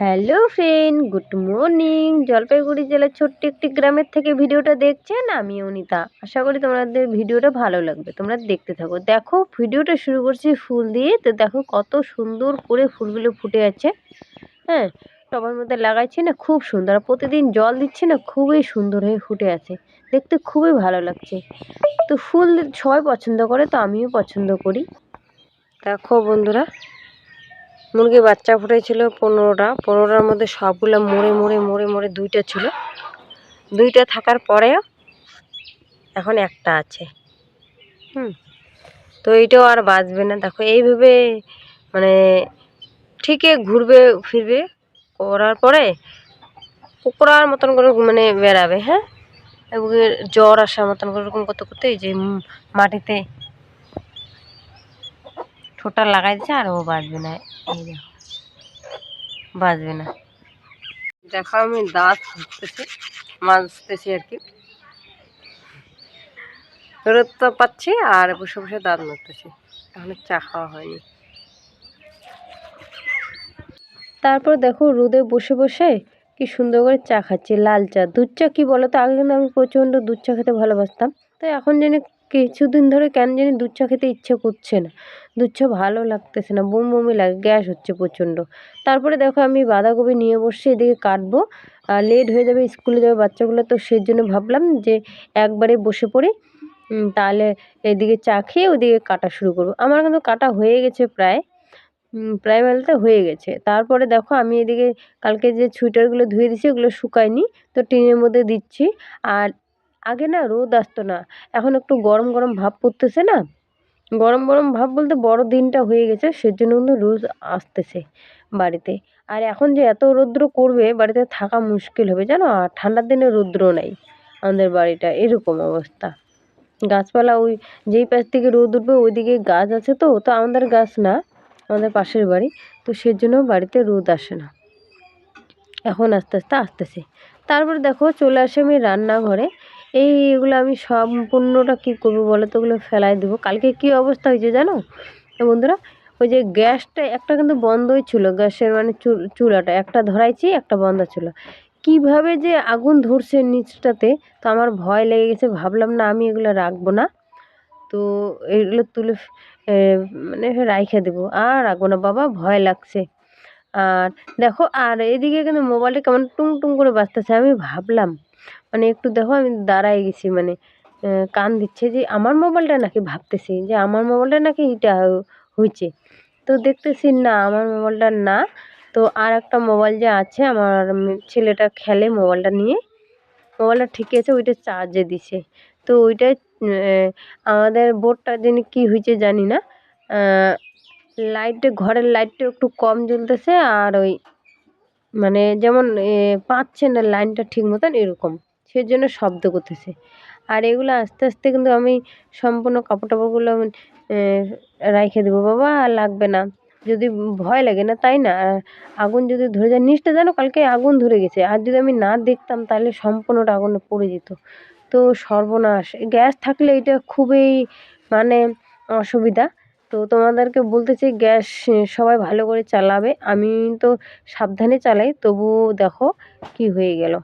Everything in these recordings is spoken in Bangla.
Hello friend, good morning. Jalpaiguri জেলার ছোট্ট একটি গ্রামের থেকে ভিডিওটা দেখছেন আমি অনিতা। আশা করি তোমাদের ভিডিওটা ভালো লাগবে। তোমরা দেখতে থাকো। দেখো, ভিডিওটা শুরু করছি ফুল দিয়ে। তো দেখো কত সুন্দর করে ফুলগুলো ফুটে আছে। হ্যাঁ টবের মধ্যে লাগাইছি না, খুব সুন্দর। আর প্রতিদিন জল দিচ্ছি না, খুবই সুন্দর হয়ে ফুটে আছে। দেখতে খুবই ভালো লাগছে। তো ফুল সবাই পছন্দ করে, তো আমিও পছন্দ করি। দেখো বন্ধুরা মুরগি বাচ্চা ফুটেছিল পনেরোটা। পনেরোটার মধ্যে সবগুলো মরে মরে মরে মরে দুইটা ছিল। দুইটা থাকার পরেও এখন একটা আছে। হুম। তো এইটাও আর বাঁচবে না। দেখো এইভাবে মানে ঠিকই ঘুরবে, ফিরবে, করার পরে কুকুরার মতন করে মানে বেড়াবে হ্যাঁ? জ্বর আসার মতন করে ওরকম করতে করতে যে মাটিতে ঠোঁটা লাগাই দিচ্ছে আর ও বাঁচবে না। বাঁচবে না। দেখো আমি দাঁত ঘুরতেছি মাজতেছি আর কি। রোদ তো পাচ্ছি আর বসে বসে দাঁত মারতেছি এখন চা খাওয়া হয়নি। তারপর দেখো রোদে বসে বসে কি সুন্দর করে চা খাচ্ছি, লাল চা। দুধ চা কী বলো তো আগে কিন্তু আমি প্রচণ্ড দুধ চা খেতে ভালোবাসতাম। তো এখন জানি কিছুদিন ধরে কেন জানি দুধ চা খেতে ইচ্ছে করছে না। দুধ চা ভালো লাগতেছে না, বমি বমি লাগে, গ্যাস হচ্ছে প্রচণ্ড। তারপরে দেখো আমি বাঁধাকপি নিয়ে বসছি এদিকে কাটবো, আর লেট হয়ে যাবে, স্কুলে যাবে বাচ্চাগুলো, তো সেই জন্য ভাবলাম যে একবারে বসে পড়ি তাহলে এদিকে চা খেয়ে ওদিকে কাটা শুরু করব। আমার কিন্তু কাটা হয়ে গেছে প্রায় প্রায় বলতে হয়ে গেছে। তারপরে দেখো আমি এদিকে কালকে যে সুইটারগুলো ধুয়ে দিছি ওগুলো শুকায়নি, তো টিনের মধ্যে দিচ্ছি, আর আগে না রোদ আসতো না, এখন একটু গরম গরম ভাব পড়তেছে না। গরম গরম ভাব বলতে বড় দিনটা হয়ে গেছে, সেজন্য কিন্তু রোদ আসতেছে বাড়িতে। আর এখন যে এত রৌদ্র করবে, বাড়িতে থাকা মুশকিল হবে, জানো? আর ঠান্ডার দিনে রৌদ্র নাই আমাদের বাড়িটা, এরকম অবস্থা। গাছপালা ওই যেই পাশ থেকে রোদ উঠবে, ওইদিকে গাছ আছে তো তো আমাদের গাছ না, আমাদের পাশের বাড়ি, তো সেজন্য বাড়িতে রোদ আসে না। এখন আস্তে আস্তে আসতেছে। তারপরে দেখো চলে আসে আমি রান্নাঘরে এই এগুলো আমি সম্পূর্ণটা কী করব বলো তো ওগুলো ফেলাই দেবো। কালকে কী অবস্থা হয়েছে জানো? বন্ধুরা, ওই যে গ্যাসটা, একটা কিন্তু বন্ধই ছিল। গ্যাসের মানে চুলাটা। একটা ধরাইছি, একটা বন্ধ ছিল। কীভাবে যে আগুন ধরছে নিচটাতে, তো আমার ভয় লেগে গেছে। ভাবলাম, না, আমি এগুলো রাখব না। তো এগুলো তুলে মানে রাইখে দেবো। আর রাখব না, বাবা, ভয় লাগছে। আর দেখো, আর এদিকে কিন্তু মোবাইলটা কেমন টুং টুং করে বাজতেছে। আমি ভাবলাম মানে একটু দেখো, আমি দাঁড়াই গেছি মানে কান দিচ্ছে যে, আমার মোবাইলটা নাকি ভাবতেছি যে, আমার মোবাইলটা নাকি এটা হয়েছে তো দেখতেছি না, আমার মোবাইলটা না। তো আর একটা মোবাইল যে আছে, আমার ছেলেটা খেলে মোবাইলটা নিয়ে। মোবাইলটা ঠিকই আছে, ওইটা চার্জে দিছে। তো ওইটাই আমাদের বোর্ডটা যিনি কী হয়েছে জানি না। লাইটে ঘরের লাইটটা একটু কম জ্বলতেছে, আর ওই মানে যেমন পাচ্ছে না লাইনটা ঠিক মতন, এরকম। সেই জন্য শব্দ করতেছে। আর এগুলো আস্তে আস্তে কিন্তু আমি সম্পূর্ণ কাপড় টাপড়গুলো রাইখে দেবো। বাবা, আর লাগবে না। যদি ভয় লাগে না, তাই না? আগুন যদি ধরে যায় নিচটা জানো কালকে আগুন ধরে গেছে। আর যদি আমি না দেখতাম, তাহলে সম্পূর্ণটা আগুনে পড়ে যেত। তো সর্বনাশ। গ্যাস থাকলে এটা খুবই মানে অসুবিধা। তো তোমাদেরকে বলতে চাই, গ্যাস সবাই ভালো করে চালাবে। আমি তো সাবধানে চালাই, তবুও দেখো কি হয়ে গেল।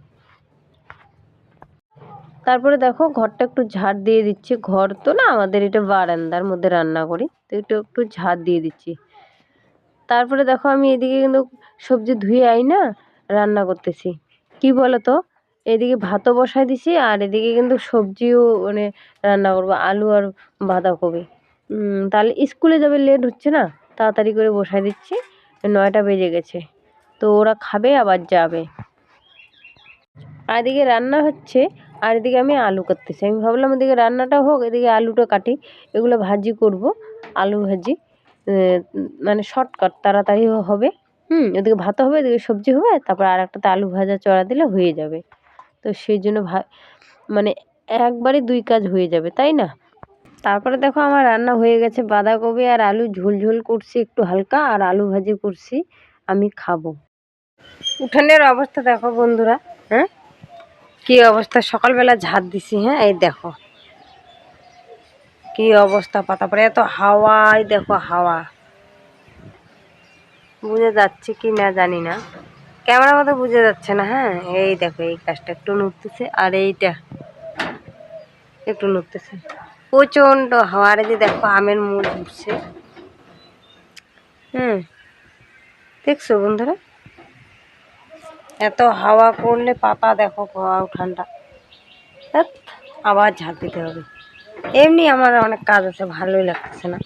তারপরে দেখো ঘরটা একটু ঝাড় দিয়ে দিচ্ছি। ঘর তো না আমাদের এটা বারান্দার মধ্যে রান্না করি, তো একটু একটু ঝাড় দিয়ে দিচ্ছি। তারপরে দেখো আমি এদিকে কিন্তু সবজি ধুয়ে আই না, রান্না করতেছি। কি বলো তো এদিকে ভাতও বসাই দিছি আর এদিকে কিন্তু সবজিও মানে রান্না করব, আলু আর বাঁধাকপি। তাহলে স্কুলে যাবে লেট হচ্ছে না, তাড়াতাড়ি করে বসাই দিচ্ছি, নয়টা বেজে গেছে। তো ওরা খাবে আবার যাবে। আর এদিকে রান্না হচ্ছে আর এদিকে আমি আলু কাটতেছি। আমি ভাবলাম এদিকে রান্নাটা হোক, এদিকে আলুটা কাটি, এগুলো ভাজি করব, আলু ভাজি। মানে শর্টকাট তাড়াতাড়ি হবে। হুম ওদিকে ভাতও হবে, এদিকে সবজি হবে, তারপর আর একটাতে আলু ভাজা চড়া দিলে হয়ে যাবে। তো সেই জন্য ভা মানে একবারে দুই কাজ হয়ে যাবে, তাই না? তারপরে দেখো আমার রান্না হয়ে গেছে বাঁধাকপি আর আলু ঝোল ঝোল করছি, একটু হালকা, আর আলু ভাজি করছি, আমি খাব। উঠানের অবস্থা দেখো বন্ধুরা হ্যাঁ? কী অবস্থা? সকালবেলা ঝাঁট দিছি হ্যাঁ? এই দেখো। কি অবস্থা পাতা পরে এত হাওয়াই দেখো হাওয়া। বুঝে যাচ্ছে কি না জানি না। ক্যামেরা মতো বুঝে যাচ্ছে না হ্যাঁ? এই দেখো, এই গাছটা একটু নড়তেছে, আর এইটা একটু নড়তেছে। প্রচণ্ড হাওয়ারে যে দেখো, আমের মূল উঠছে হুম। দেখছ বন্ধুরা? এত হাওয়া করলে পাতা দেখো হাওয়া উঠানটা ধ্যাৎ, আবার ঝাড় দিতে হবে। এমনি আমার অনেক কাজ আছে ভালোই লাগতেছে না।